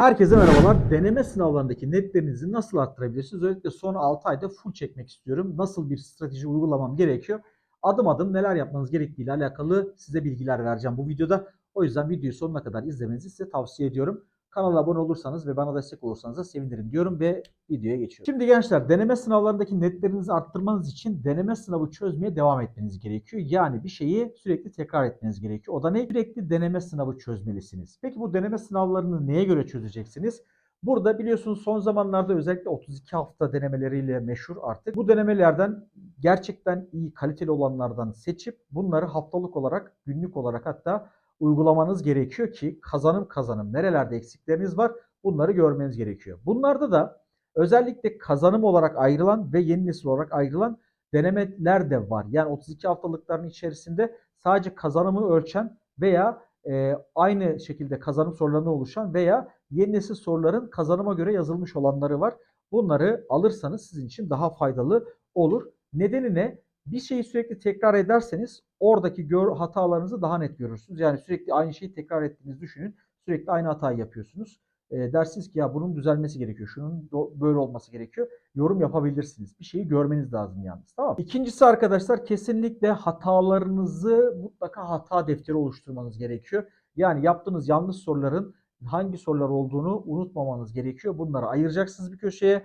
Herkese merhabalar. Deneme sınavlarındaki netlerinizi nasıl arttırabilirsiniz? Özellikle son 6 ayda full çekmek istiyorum. Nasıl bir strateji uygulamam gerekiyor? Adım adım neler yapmanız gerektiği ile alakalı size bilgiler vereceğim bu videoda. O yüzden videoyu sonuna kadar izlemenizi size tavsiye ediyorum. Kanala abone olursanız ve bana destek olursanız da sevinirim diyorum ve videoya geçiyorum. Şimdi gençler deneme sınavlarındaki netlerinizi arttırmanız için deneme sınavı çözmeye devam etmeniz gerekiyor. Yani bir şeyi sürekli tekrar etmeniz gerekiyor. O da ne? Sürekli deneme sınavı çözmelisiniz. Peki bu deneme sınavlarını neye göre çözeceksiniz? Burada biliyorsunuz son zamanlarda özellikle 32 hafta denemeleriyle meşhur artık. Bu denemelerden gerçekten iyi kaliteli olanlardan seçip bunları haftalık olarak, günlük olarak hatta uygulamanız gerekiyor ki kazanım kazanım nerelerde eksikleriniz var bunları görmeniz gerekiyor. Bunlarda da özellikle kazanım olarak ayrılan ve yeni nesil olarak ayrılan denemeler de var. Yani 32 haftalıkların içerisinde sadece kazanımı ölçen veya e, aynı şekilde kazanım sorularına oluşan veya yeni nesil soruların kazanıma göre yazılmış olanları var. Bunları alırsanız sizin için daha faydalı olur. Nedeni ne? Bir şeyi sürekli tekrar ederseniz oradaki gör, hatalarınızı daha net görürsünüz. Yani sürekli aynı şeyi tekrar ettiğinizi düşünün. Sürekli aynı hatayı yapıyorsunuz. E, dersiniz ki ya bunun düzelmesi gerekiyor. Şunun böyle olması gerekiyor. Yorum yapabilirsiniz. Bir şeyi görmeniz lazım yalnız. Tamam? İkincisi arkadaşlar kesinlikle hatalarınızı mutlaka hata defteri oluşturmanız gerekiyor. Yani yaptığınız yanlış soruların hangi sorular olduğunu unutmamanız gerekiyor. Bunları ayıracaksınız bir köşeye.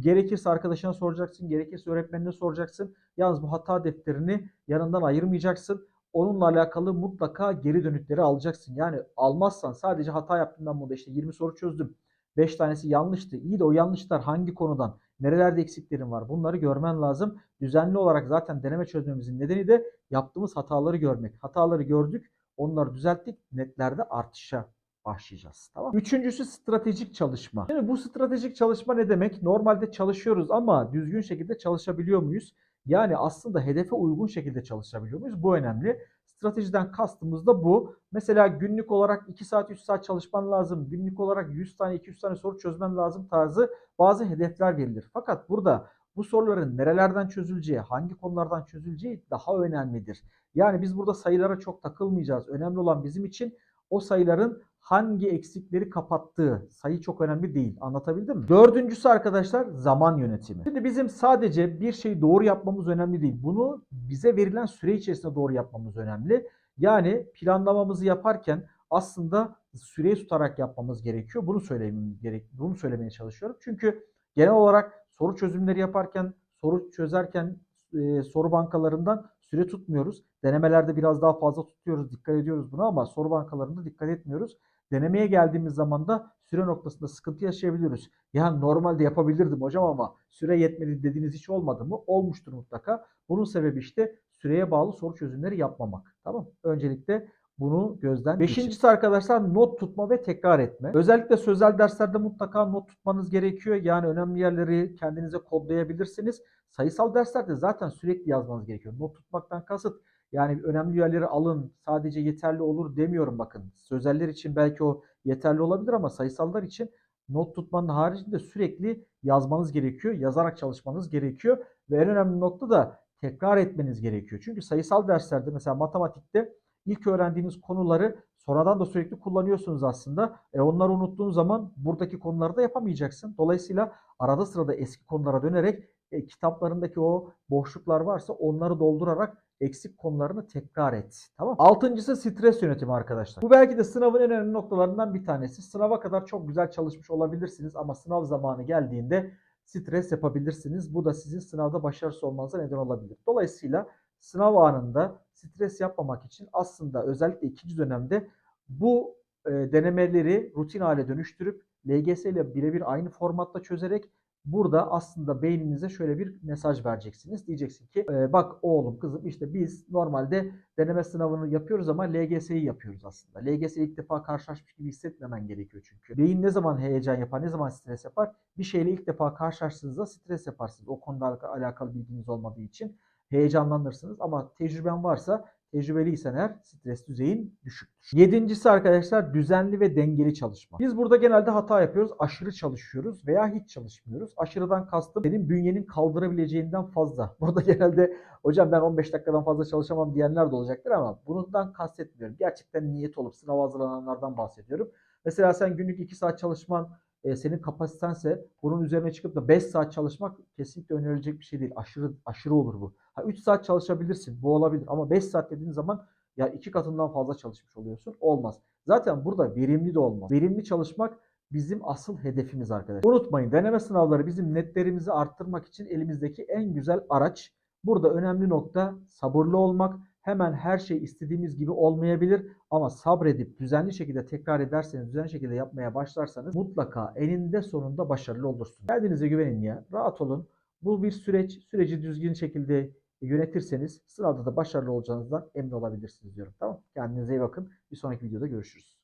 Gerekirse arkadaşına soracaksın, gerekirse öğretmenine soracaksın. Yalnız bu hata defterini yanından ayırmayacaksın. Onunla alakalı mutlaka geri dönütleri alacaksın. Yani almazsan sadece hata yaptım ben burada işte 20 soru çözdüm. 5 tanesi yanlıştı. İyi de o yanlışlar hangi konudan, nerelerde eksiklerin var bunları görmen lazım. Düzenli olarak zaten deneme çözmemizin nedeni de yaptığımız hataları görmek. Hataları gördük, onları düzelttik, netlerde artışa başlayacağız. Tamam. Üçüncüsü stratejik çalışma. Şimdi bu stratejik çalışma ne demek? Normalde çalışıyoruz ama düzgün şekilde çalışabiliyor muyuz? Yani aslında hedefe uygun şekilde çalışabiliyor muyuz? Bu önemli. Stratejiden kastımız da bu. Mesela günlük olarak 2 saat 3 saat çalışman lazım. Günlük olarak 100 tane 200 tane soru çözmen lazım tarzı bazı hedefler verilir. Fakat burada bu soruların nerelerden çözüleceği, hangi konulardan çözüleceği daha önemlidir. Yani biz burada sayılara çok takılmayacağız. Önemli olan bizim için o sayıların hangi eksikleri kapattığı sayı çok önemli değil. Anlatabildim mi? Dördüncüsü arkadaşlar zaman yönetimi. Şimdi bizim sadece bir şeyi doğru yapmamız önemli değil. Bunu bize verilen süre içerisinde doğru yapmamız önemli. Yani planlamamızı yaparken aslında süreyi tutarak yapmamız gerekiyor. Bunu söylememiz gerek. Bunu söylemeye çalışıyorum. Çünkü genel olarak soru çözümleri yaparken, soru çözerken e, soru bankalarından süre tutmuyoruz. Denemelerde biraz daha fazla tutuyoruz, dikkat ediyoruz buna ama soru bankalarında dikkat etmiyoruz. Denemeye geldiğimiz zaman da süre noktasında sıkıntı yaşayabiliyoruz. Yani normalde yapabilirdim hocam ama süre yetmedi dediğiniz hiç olmadı mı? Olmuştur mutlaka. Bunun sebebi işte süreye bağlı soru çözümleri yapmamak. Tamam Öncelikle bunu gözden Beşincisi arkadaşlar not tutma ve tekrar etme. Özellikle sözel derslerde mutlaka not tutmanız gerekiyor. Yani önemli yerleri kendinize kodlayabilirsiniz. Sayısal derslerde zaten sürekli yazmanız gerekiyor. Not tutmaktan kasıt yani önemli yerleri alın sadece yeterli olur demiyorum bakın. Sözeller için belki o yeterli olabilir ama sayısallar için not tutmanın haricinde sürekli yazmanız gerekiyor. Yazarak çalışmanız gerekiyor. Ve en önemli nokta da tekrar etmeniz gerekiyor. Çünkü sayısal derslerde mesela matematikte ilk öğrendiğiniz konuları sonradan da sürekli kullanıyorsunuz aslında. E onları unuttuğun zaman buradaki konuları da yapamayacaksın. Dolayısıyla arada sırada eski konulara dönerek e, kitaplarındaki o boşluklar varsa onları doldurarak eksik konularını tekrar et. Tamam Altıncısı stres yönetimi arkadaşlar. Bu belki de sınavın en önemli noktalarından bir tanesi. Sınava kadar çok güzel çalışmış olabilirsiniz ama sınav zamanı geldiğinde stres yapabilirsiniz. Bu da sizin sınavda başarısız olmanıza neden olabilir. Dolayısıyla sınav anında stres yapmamak için aslında özellikle ikinci dönemde bu e, denemeleri rutin hale dönüştürüp LGS ile birebir aynı formatta çözerek burada aslında beyninize şöyle bir mesaj vereceksiniz. Diyeceksin ki e, bak oğlum kızım işte biz normalde deneme sınavını yapıyoruz ama LGS'yi yapıyoruz aslında. LGS ilk defa karşılaşmış gibi hissetmemen gerekiyor çünkü. Beyin ne zaman heyecan yapar, ne zaman stres yapar? Bir şeyle ilk defa karşılaştığınızda stres yaparsınız. O konuda alakalı bilginiz olmadığı için heyecanlanırsınız ama tecrüben varsa tecrübeliysen eğer stres düzeyin düşüktür. Yedincisi arkadaşlar düzenli ve dengeli çalışma. Biz burada genelde hata yapıyoruz. Aşırı çalışıyoruz veya hiç çalışmıyoruz. Aşırıdan kastım senin bünyenin kaldırabileceğinden fazla. Burada genelde hocam ben 15 dakikadan fazla çalışamam diyenler de olacaktır ama bundan kastetmiyorum. Gerçekten niyet olup sınava hazırlananlardan bahsediyorum. Mesela sen günlük 2 saat çalışman e, senin kapasitense bunun üzerine çıkıp da 5 saat çalışmak kesinlikle önerilecek bir şey değil. Aşırı aşırı olur bu. Ha 3 saat çalışabilirsin. Bu olabilir ama 5 saat dediğin zaman ya iki katından fazla çalışmış oluyorsun. Olmaz. Zaten burada verimli de olmaz. Verimli çalışmak bizim asıl hedefimiz arkadaşlar. Unutmayın deneme sınavları bizim netlerimizi arttırmak için elimizdeki en güzel araç. Burada önemli nokta sabırlı olmak. Hemen her şey istediğimiz gibi olmayabilir ama sabredip düzenli şekilde tekrar ederseniz, düzenli şekilde yapmaya başlarsanız mutlaka eninde sonunda başarılı olursunuz. Kendinize güvenin ya. Rahat olun. Bu bir süreç. Süreci düzgün şekilde yönetirseniz sınavda da başarılı olacağınızdan emin olabilirsiniz diyorum. Tamam? Kendinize iyi bakın. Bir sonraki videoda görüşürüz.